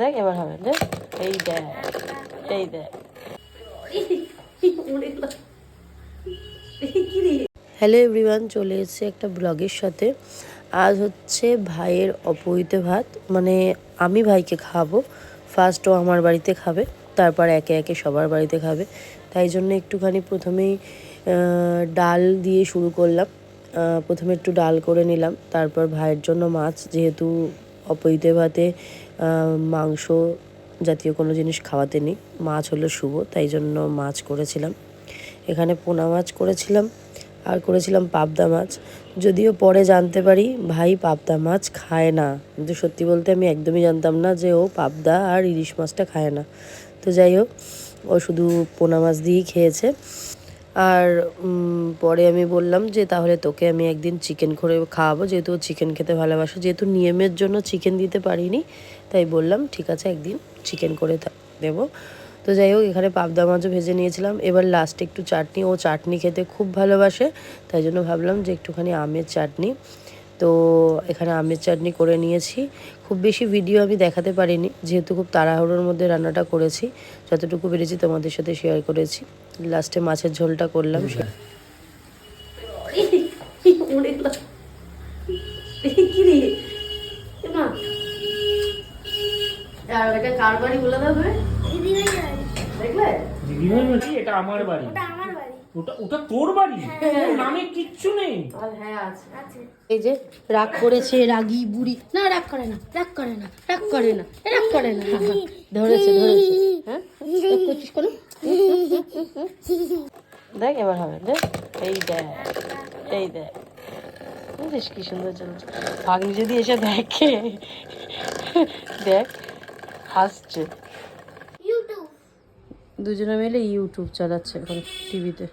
দেখ, এবার হবে, দেখ। এই দেখ এই দেখ। হ্যালো এভরিওয়ান চলে এসেছে একটা ব্লগের সাথে। আজ হচ্ছে ভাইয়ের অপহৃত ভাত। মানে আমি ভাইকে খাব ফার্স্ট ও আমার বাড়িতে খাবে, তারপর একে একে সবার বাড়িতে খাবে। তাই জন্য একটুখানি প্রথমেই ডাল দিয়ে শুরু করলাম। প্রথমে একটু ডাল করে নিলাম, তারপর ভাইয়ের জন্য মাছ, যেহেতু অপহৃত ভাতে মাংস জাতীয় কোনো জিনিস খাওয়াতে নেই। মাছ হলো শুভ, তাই জন্য মাছ করেছিলাম। এখানে পোনা মাছ করেছিলাম আর করেছিলাম পাবদা মাছ। যদিও পরে জানতে পারি, ভাই পাবদা মাছ খায় না। কিন্তু সত্যি বলতে আমি একদমই জানতাম না যে ও পাবদা আর ইলিশ মাছটা খায় না। তো যাই হোক, ও শুধু পোনা মাছ দিয়েই খেয়েছে। আর পরে আমি বললাম যে তাহলে তোকে আমি একদিন চিকেন করে খাওয়াবো, যেহেতু চিকেন খেতে ভালোবাসো, যেহেতু নিয়মের জন্য চিকেন দিতে পারিনি, তাই বললাম ঠিক আছে একদিন চিকেন করে দেবো। তো যাই হোক, এখানে পাবদা মাছও ভেজে নিয়েছিলাম। এবার লাস্টে একটু চাটনি, ও চাটনি খেতে খুব ভালোবাসে, তাই জন্য ভাবলাম যে একটুখানি আমের চাটনি। তো এখানে আমের চাটনি করে নিয়েছি। খুব বেশি ভিডিও আমি দেখাতে পারিনি যেহেতু খুব তাড়াহুড়োর মধ্যে রান্নাটা করেছি। যতটুকু পেরেছি তোমাদের সাথে শেয়ার করেছি। লাস্টে মাছের ঝোলটা করলাম। আর এটা কার বাড়ি। বলে তুমি? দেখলে এটা আমার বাড়ি আমার বাড়ি ওটা ওটা তোর বাড়ি? ওর নামে কিচ্ছু নেই। হ্যাঁ আছে আছে। এই যে রাগ করেছে রাগী বুড়ি। না রাগ করে না রাগ করে না রাগ করে না রাগ করে না। ধরেছে ধরেছে। হ্যাঁ? করছিস কোনো দেখ এবার হবে দেখ। এই দেখ এই দেখ। বুঝিস কি সুন্দর চলছে। ভাগ্নি যদি এসে দেখে দেখ হাসছে। দুজনে মিলে ইউটিউব চালাচ্ছে এখন টিভিতে।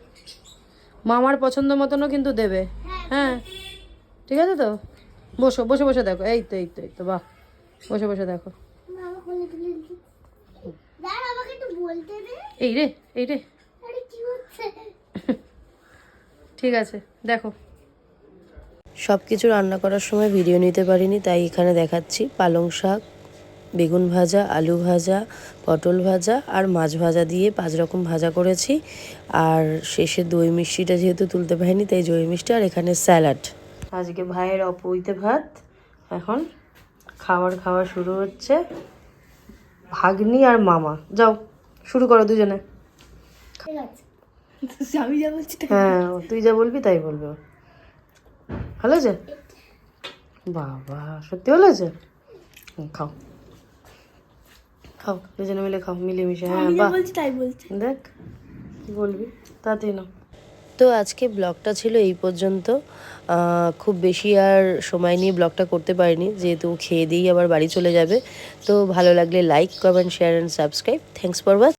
মামার পছন্দ মতনও কিন্তু দেবে। হ্যাঁ। ঠিক আছে তো? বসো বসে বসে দেখো। এই তো এই তো এই তো বাহ। বসে বসে দেখো। এই রে এই রে। আরে কি হচ্ছে? ঠিক আছে দেখো। সব কিছু রান্না করার সময় ভিডিও নিতে পারিনি তাই এখানে দেখাচ্ছি পালং শাক। বেগুন ভাজা আলু ভাজা পটল ভাজা আর মাছ ভাজা দিয়ে পাঁচ রকম ভাজা করেছি। আর শেষে দই মিষ্টিটা যেহেতু তুলতে পারিনি তাই দই মিষ্টি আর এখানে স্যালাড। আজকে ভাইয়ের অপইতে ভাত। এখন খাবার খাওয়া শুরু হচ্ছে। ভাগ্নি আর মামা। যাও শুরু করো দুজনে। আমি যা বলছি হ্যাঁ তুই যা বলবি তাই বলবে। ভালো আছে? বাবা সত্যি ভালো আছে? খাও। খাও দুজনে মিলে খাও মিলেমিশে হ্যাঁ বাহ। তাই বলছি। দেখ কি বলবি তাতেই না তো আজকে ব্লগটা ছিল এই পর্যন্ত। খুব বেশি আর সময় নিয়ে ব্লগটা করতে পারিনি যেহেতু খেয়ে দিয়েই আবার বাড়ি চলে যাবে। তো ভালো লাগলে like comment share and subscribe thanks for watch